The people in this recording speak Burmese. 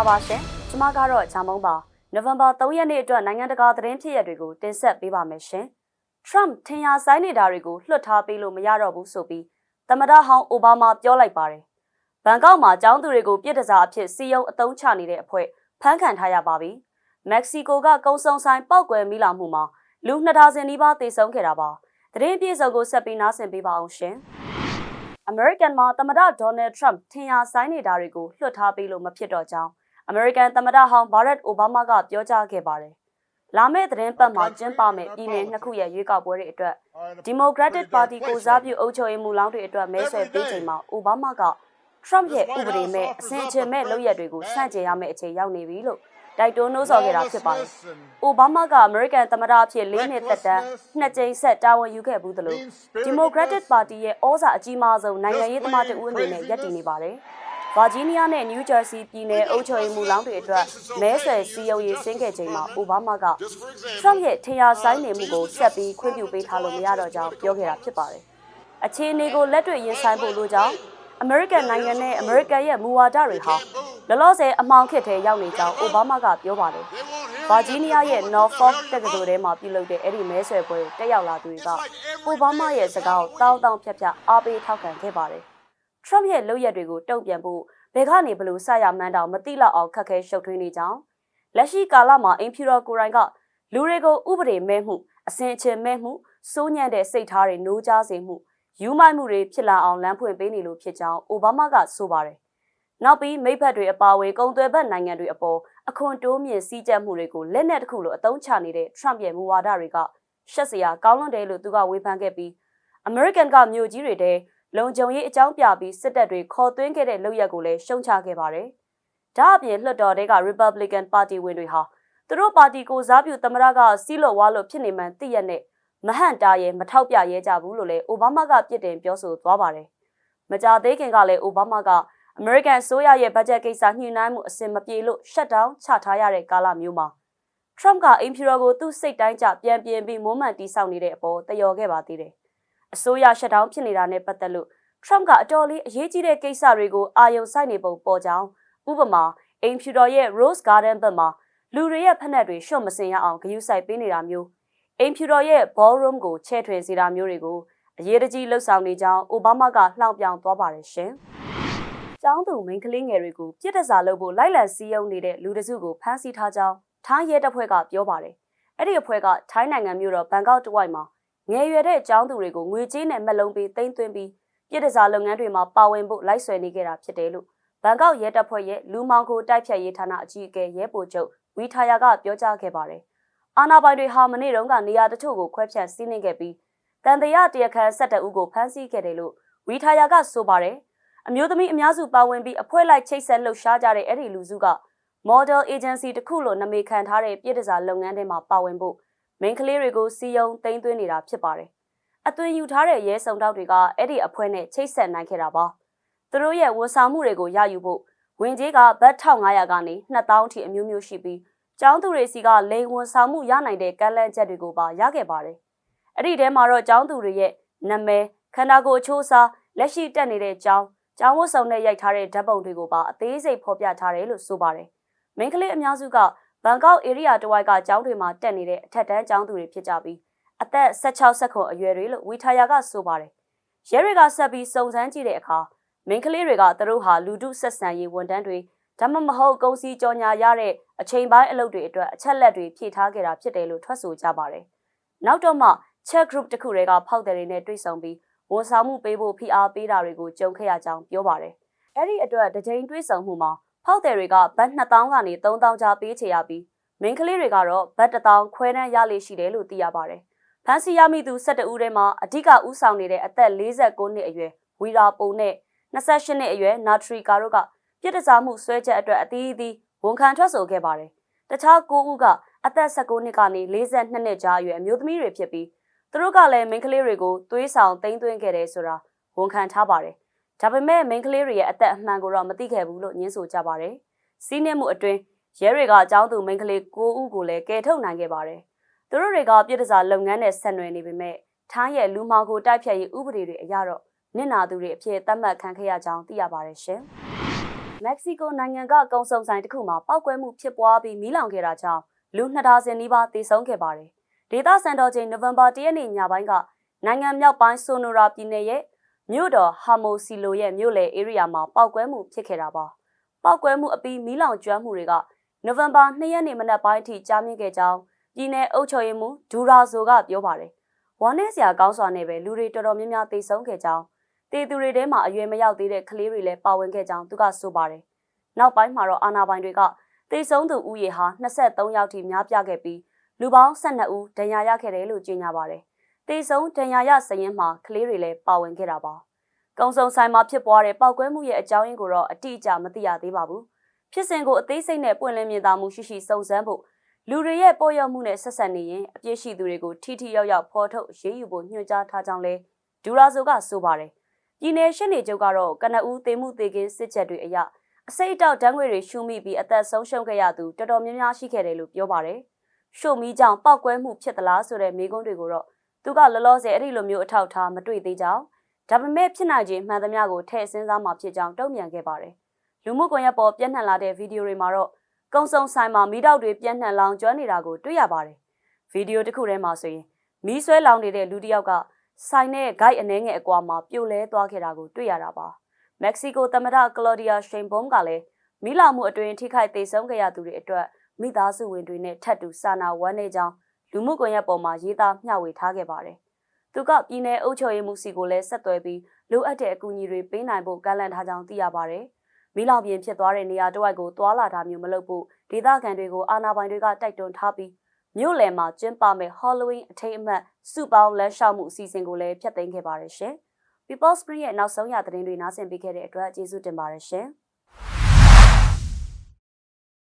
္ဂလာပါရှင်ကျမကတော့ဂျာမုံပါနိုဝင်ဘာ3ရက်နေ့အတွက်နိုင်ငံတကာသတင်းဖြစ်ရပ်တွေကိုတင်ဆက်ပေးပါမယ်ရှင် Trump ထင်ရဆိုင်နေတာတွေကိုလွှတ်ထားပေးလို့မရတော့ဘူးဆိုပြီးသမ္မတဟောင်းအိုဘားမားပြောလိုက်ပါတယ်ဘန်ကောက်မှာကျောင်းသူတွေကိုပြစ်ဒဏ်စာအဖြစ်စီယုံအတုံးချနေတဲ့အဖွဲ့ဖမ်းခံထားရပါပြီမက္ကဆီကိုကကုန်းစုံဆိုင်ပောက်ကွယ်မိလာမှုမှာလူနှစ်ဒါဇင်နီးပါးသေဆုံးခဲ့တာပါသတင်းအပြည့်စုံကိုဆက်ပြီးနားဆင်ပေးပါအောင်ရှင်အမေရိကန်မှာသမ္မတဒေါ်နယ်ထရမ့်ထင်ရဆိုင်နေတာတွေကိုလွှတ်ထားပေးလို့မဖြစ်တော့ကြောင်း အမေရိကန်သမ္မတဟောင်းဘာရက်အိုဘားမားကပြောကြားခဲ့ပါတယ်။လာမယ့်သတင်းပတ်မှာကျင်းပမယ့်ပြည်နယ်နှစ်ခုရဲ့ရွေးကောက်ပွဲတွေအတွက် Democratic Party ကိုစားပြုအုပ်ချုပ်ရေးမှုလောင်းတွေအတွက်မဲဆွယ်ပေးချိန်မှာအိုဘားမားကထရမ့်ရဲ့ဥပဒေမဲ့အစင်အချင်မဲ့လုပ်ရက်တွေကိုစန့်ကျင်ရမယ့်အချိန်ရောက်နေပြီလို့တိုက်တွန်းနှိုးဆော်ခဲ့တာဖြစ်ပါတယ်။အိုဘားမားကအမေရိကန်သမ္မတအဖြစ်၄နှစ်သက်တမ်းနှစ်ကြိမ်ဆက်တာဝန်ယူခဲ့ဘူးသလို Democratic Party ရဲ့ဩဇာအကြီးမားဆုံးနိုင်ငံရေးသမားတဦးအနေနဲ့ရပ်တည်နေပါတယ်။ ဗာဂျီးနီးယားနဲ့နယူးဂျာစီပြည်နယ်အုပ်ချုပ်ရေးမှူးလောင်းတွေအတွက်မဲဆွယ်စည်းရုံးရေးဆင်းခဲ့ချိန်မှာအိုဘားမားကထရမ့်ရဲ့ထင်ရဆိုင်နေမှုကိုဆက်ပြီးခွင့်ပြုပေးထားလို့မရတော့ကြောင်းပြောခဲ့တာဖြစ်ပါတယ်။အခြေအနေကိုလက်တွေ့ရင်ဆိုင်ဖို့လိုကြောင်းအမေရိကန်နိုင်ငံနဲ့အမေရိကန်ရဲ့မူဝါဒတွေဟာလောလောဆယ်အမှောင်ခေတ်ထဲရောက်နေကြောင်းအိုဘားမားကပြောပါတယ်။ဗာဂျီးနီးယားရဲ့ Norfolk တက္ကသိုလ်ထဲမှာပြုလုပ်တဲ့အဲ့ဒီမဲဆွယ်ပွဲကိုတက်ရောက်လာသူတွေကအိုဘားမားရဲ့စကားကိုတောင်းတောင်းဖြတ်ဖြတ်အားပေးထောက်ခံခဲ့ပါတယ်။ Trump ရဲ့လုပ်ရက်တွေကိုတုံ့ပြန်ဖို့ဘယ်ကနေဘလို့စရမှန်းတောင်မသိလောက်အောင်ခက်ခဲရှုပ်ထွေးနေကြောင်းလက်ရှိကာလမှာအင်ဖြူတော်ကိုရိုင်းကလူတွေကိုဥပဒေမဲ့မှုအစင်အချင်မဲ့မှုစိုးညံ့တဲ့စိတ်ထားတွေနိုးကြားစေမှုယူမိုက်မှုတွေဖြစ်လာအောင်လမ်းဖွင့်ပေးနေလို့ဖြစ်ကြောင်းအိုဘားမားကဆိုပါတယ်။နောက်ပြီးမိဘတ်တွေအပါအဝင်ကုန်သွယ်ဘက်နိုင်ငံတွေအပေါ်အခွန်တိုးမြင့်စည်းကြပ်မှုတွေကိုလက်နက်တစ်ခုလိုအသုံးချနေတဲ့ Trump ရဲ့မူဝါဒတွေကရှက်စရာကောင်းလွန်းတယ်လို့သူကဝေဖန်ခဲ့ပြီး American ကမြို့ကြီးတွေတဲ့ လုံခြုံရေးအကြောင်းပြပြီးစစ်တပ်တွေခေါ်သွင်းခဲ့တဲ့လုပ်ရက်ကိုလည်းရှုံချခဲ့ပါတယ်။ဒါအပြင်လွှတ်တော်တွေက Republican Party ဝင်တွေဟာသူတို့ပါတီကိုစားပြုသမ္မတကစီးလို့ဝါလို့ဖြစ်နေမှန်းသိရတဲ့မဟန့်တာရဲ့မထောက်ပြရဲကြဘူးလို့လည်းအိုဘားမားကပြစ်တင်ပြောဆိုသွားပါတယ်။မကြသေးခင်ကလည်းအိုဘားမားကအမေရိကန်အစိုးရရဲ့ဘတ်ဂျက်ကိစ္စညှိနှိုင်းမှုအဆင်မပြေလို့ရှက်ဒေါင်းချထားရတဲ့ကာလမျိုးမှာထရမ့်ကအင်ဖြူတော်ကိုသူ့စိတ်တိုင်းကျပြန်ပြင်ပြီးမွမ်းမံတီးဆောက်နေတဲ့အပေါ်တယော်ခဲ့ပါသေးတယ်။ အစိုးရရှက်ဒေါင်းဖြစ်နေတာနဲ့ပတ်သက်လို့ထရမ့်ကအတော်လေးအရေးကြီးတဲ့ကိစ္စတွေကိုအာရုံစိုက်နေပုံပေါ်ကြောင်းဥပမာအင်ဖြူတော်ရဲ့ Rose Garden ဘက်မှာလူတွေရဲ့ဖက်နှက်တွေရှော့မစင်ရအောင်ဂရုစိုက်ပေးနေတာမျိုးအင်ဖြူတော်ရဲ့ ballroom ကိုချဲ့ထွင်စေတာမျိုးတွေကိုအရေးတကြီးလှုပ်ဆောင်နေကြောင်းအိုဘားမားကလှောင်ပြောင်သွားပါတယ်ရှင်။ကျောင်းသူမိန်းကလေးငယ်တွေကိုပြစ်ဒဏ်လုပ်ဖို့လိုက်လံစည်းရုံးနေတဲ့လူတစုကိုဖမ်းဆီးထားကြောင်းထိုင်းရဲတပ်ဖွဲ့ကပြောပါတယ်။အဲ့ဒီအဖွဲ့ကထိုင်းနိုင်ငံမြို့တော်ဘန်ကောက်တဝိုက်မှာ ငယ်ရွယ်တဲ့ကျောင်းသူတွေကိုငွေကြေးနဲ့မက်လုံးပေးသိမ်းသွင်းပြီးပြစ်ဒဏ်လုပ်ငန်းတွေမှာပါဝင်ဖို့လိုက်ဆွဲနေကြတာဖြစ်တယ်လို့ဘန်ကောက်ရဲတပ်ဖွဲ့ရဲ့လူမောင်ကိုတိုက်ဖြတ်ရေးဌာနအကြီးအကဲရဲဗိုလ်ချုပ်ဝီထာယာကပြောကြားခဲ့ပါတယ်။အာနာပိုင်တွေဟာမနေ့တုန်းကနေရာတချို့ကိုခွဲဖြန့်စီးနင်းခဲ့ပြီးတန်တရာတရခန်း၁၁ဦးကိုဖမ်းဆီးခဲ့တယ်လို့ဝီထာယာကဆိုပါတယ်။အမျိုးသမီးအများစုပါဝင်ပြီးအဖွဲ့လိုက်ချိတ်ဆက်လှုပ်ရှားကြတဲ့အဲ့ဒီလူစုက model agency တခုလို့နာမည်ခံထားတဲ့ပြည်တစားလုပ်ငန်းထဲမှာပါဝင်ဖို့ မိန်းကလေးတွေကိုစီယုံသိမ်းသွင်းနေတာဖြစ်ပါတယ်။အသွင်ယူထားတဲ့ရဲစုံတောက်တွေကအဲ့ဒီအဖွဲ့နဲ့ချိတ်ဆက်နိုင်ခဲ့တာပါ။သူတို့ရဲ့ဝန်ဆောင်မှုတွေကိုရယူဖို့ဝင်ကြီးကဘတ်1500ကနေ2000အထိအမျိုးမျိုးရှိပြီးကျောင်းသူတွေစီကလိန်ဝန်ဆောင်မှုရနိုင်တဲ့ကမ်းလှမ်းချက်တွေကိုပါရခဲ့ပါတယ်။အဲ့ဒီထဲမှာတော့ကျောင်းသူတွေရဲ့နာမည်ခန္ဓာကိုယ်အချိုးအစားလက်ရှိတက်နေတဲ့ကျောင်းကျောင်းဝတ်စုံနဲ့ရိုက်ထားတဲ့ဓာတ်ပုံတွေကိုပါအသေးစိတ်ဖော်ပြထားတယ်လို့ဆိုပါတယ်။မိန်းကလေးအများစုက ဘန်ကောက်ဧရိယာတဝိုက်ကကျောင်းတွေမှာတက်နေတဲ့အထက်တန်းကျောင်းသူတွေဖြစ်ကြပြီးအသက်16ဆက်ခွန်အရွယ်တွေလို့ဝီထာယာကဆိုပါတယ်။ရဲတွေကဆက်ပြီးစုံစမ်းကြည့်တဲ့အခါမိန်းကလေးတွေကသူတို့ဟာလူထုဆက်ဆံရေးဝန်ထမ်းတွေဒါမှမဟုတ်ကုန်စည်ကြော်ညာရတဲ့အချိန်ပိုင်းအလုပ်တွေအတွက်အချက်လက်တွေဖြည့်ထားခဲ့တာဖြစ်တယ်လို့ထွက်ဆိုကြပါတယ်။နောက်တော့မှ check group တစ်ခုတွေကဖောက်တယ်တွေနဲ့တွေ့ဆုံပြီးဝန်ဆောင်မှုပေးဖို့ဖိအားပေးတာတွေကိုကြုံခဲ့ရကြောင်းပြောပါတယ်။အဲ့ဒီအတွက်တကြိမ်တွေ့ဆုံမှုမှာ ဖောက်တယ်တွေကဘတ်2000ကနေ3000ကျာပေးချေရပြီးမိန်းကလေးတွေကတော့ဘတ်1000ခွဲတန်းရလေးရှိတယ်လို့သိရပါတယ်။ဖန်စီရမိသူ12ဦးထဲမှာအဓိကဥဆောင်နေတဲ့အသက်49နှစ်အရွယ်ဝီရာပုံနဲ့28နှစ်အရွယ်နာထရီကာတို့ကပြစ်ဒဏ်မှုဆွဲချက်အတွက်အသီးသီးဝန်ခံထွက်ဆိုခဲ့ပါတယ်။တခြား9ဦးကအသက်19နှစ်ကနေ42နှစ်ကြားအရွယ်အမျိုးသမီးတွေဖြစ်ပြီးသူတို့ကလည်းမိန်းကလေးတွေကိုသွေးဆောင်သိမ်းသွင်းခဲ့တယ်ဆိုတာဝန်ခံထားပါတယ်။ ဒါပေမဲ့မိန်းကလေးတွေရဲ့အသက်အမှန်ကိုတော့မသိခဲ့ဘူးလို့ညင်းဆိုကြပါတယ်။စီးနှင်းမှုအတွင်းရဲတွေကအကြောင်းသူမိန်းကလေး9ဦးကိုလည်းကယ်ထုတ်နိုင်ခဲ့ပါတယ်။သူတို့တွေကပြည်တစားလုပ်ငန်းနဲ့ဆက်နွယ်နေပေမဲ့ထိုင်းရဲ့လူမှောင်ကိုတိုက်ဖြတ်ရေးဥပဒေတွေအရတော့နစ်နာသူတွေအဖြစ်သတ်မှတ်ခံခဲ့ရကြောင်းသိရပါတယ်ရှင်။မက္ကဆီကိုနိုင်ငံကကုံစုံဆိုင်တစ်ခုမှာပောက်ကွဲမှုဖြစ်ပွားပြီးမီးလောင်ခဲ့တာကြောင့်လူနှစ်ဒါဇင်နီးပါးသေဆုံးခဲ့ပါတယ်။ဒေသစံတော်ချိန်နိုဝင်ဘာ၁ရက်နေ့ညပိုင်းကနိုင်ငံမြောက်ပိုင်းဆိုနိုရာပြည်နယ်ရဲ့ မြို့တော်ဟာမိုစီလိုရဲ့မြို့လယ် area မှာပောက်ကွဲမှုဖြစ်ခဲ့တာပါ။ပောက်ကွဲမှုအပြီးမီးလောင်ကျွမ်းမှုတွေကနိုဝင်ဘာ2ရက်နေ့မနက်ပိုင်းအထိကြာမြင့်ခဲ့ကြောင်းပြည်내အုပ်ချုပ်ရေးမှူးဒူရာဇိုကပြောပါတယ်။ဝမ်းနည်းစရာကောင်းစွာနဲ့ပဲလူတွေတော်တော်များများသေဆုံးခဲ့ကြောင်းတေသူတွေထဲမှာအရွယ်မရောက်သေးတဲ့ကလေးတွေလည်းပါဝင်ခဲ့ကြောင်းသူကဆိုပါတယ်။နောက်ပိုင်းမှာတော့အာနာပိုင်တွေကတေဆုံးသူဦးရေဟာ23ယောက်ထိများပြားခဲ့ပြီးလူပေါင်း12ဦးဒဏ်ရာရခဲ့တယ်လို့ကြေညာပါတယ်။ တေဆုံးဒဏ်ရာရစရင်မှာကလေးတွေလည်းပါဝင်ခဲ့တာပါ။ကုံစုံဆိုင်မှာဖြစ်ပွားတဲ့ပောက်ကွဲမှုရဲ့အကြောင်းရင်းကိုတော့အတိအကျမသိရသေးပါဘူး။ဖြစ်စဉ်ကိုအသေးစိတ်နဲ့ပွင့်လင်းမြင်သာမှုရှိရှိစုံစမ်းဖို့လူတွေရဲ့ပေါ်ရောက်မှုနဲ့ဆက်ဆက်နေရင်အပြစ်ရှိသူတွေကိုထိထိရောက်ရောက်ဖော်ထုတ်ရေးယူဖို့ညွှန်ကြားထားကြောင်းလဲဒူရာဆိုကဆိုပါတယ်။ပြည်내ရှင်းနေချုပ်ကတော့ကနအူးသေမှုသေကင်းစစ်ချက်တွေအရအစိတ်အတောက်တန်းငွေတွေရှုမိပြီးအသက်ဆုံးရှုံးခဲ့ရသူတော်တော်များများရှိခဲ့တယ်လို့ပြောပါတယ်။ရှုံမီကြောင့်ပောက်ကွဲမှုဖြစ်သလားဆိုတဲ့မေးခွန်းတွေကိုတော့ သူကလောလောဆယ်အဲ့ဒီလိုမျိုးအထောက်ထားမတွေ့သေးကြောင်းဒါပေမဲ့ဖြစ်နိုင်ခြင်းမှန်သမျှကိုထည့်စဉ်းစားမှဖြစ်ကြောင်းတုံ့ပြန်ခဲ့ပါတယ်။လူမှုကွန်ရက်ပေါ်ပြန့်နှံ့လာတဲ့ဗီဒီယိုတွေမှာတော့ကုံစုံဆိုင်မှာမီးတောက်တွေပြန့်နှံ့လောင်ကျွမ်းနေတာကိုတွေ့ရပါတယ်။ဗီဒီယိုတစ်ခုထဲမှာဆိုရင်မီးဆွဲလောင်နေတဲ့လူတစ်ယောက်ကဆိုင်နဲ့ဂိုက်အနှဲငယ်အကွာမှာပြိုလဲသွားခဲ့တာကိုတွေ့ရတာပါ။မက္ကဆီကိုသမ္မတကလော်ဒီယာရှိန်ဘုံကလည်းမီးလောင်မှုအတွင်ထိခိုက်သေဆုံးခဲ့ရသူတွေအတွက်မိသားစုဝင်တွေနဲ့ထပ်တူစာနာဝမ်းနည်းကြောင်း လူမှုကွန်ရက်ပေါ်မှာရေးသားမျှဝေထားခဲ့ပါတယ်။သူကပြည်내အုပ်ချုပ်ရေးမှုစီကိုလည်းဆက်သွယ်ပြီးလိုအပ်တဲ့အကူအညီတွေပေးနိုင်ဖို့ကန့်လန့်ထားကြောင်းသိရပါတယ်။မီးလောင်ပြင်ဖြစ်သွားတဲ့နေရာတစ်ဝိုက်ကိုသွာလာတာမျိုးမလုပ်ဖို့ဒေသခံတွေကိုအာဏာပိုင်တွေကတိုက်တွန်းထားပြီးမြို့လယ်မှာကျင်းပမဲ့ Halloween အထိမ်းအမှတ်စုပေါင်းလမ်းလျှောက်မှုအစီအစဉ်ကိုလည်းဖျက်သိမ်းခဲ့ပါတယ်ရှင်။ People Spring ရဲ့နောက်ဆုံးရသတင်းတွေနားဆင်ပေးခဲ့တဲ့အတွက်ကျေးဇူးတင်ပါတယ်ရှင်။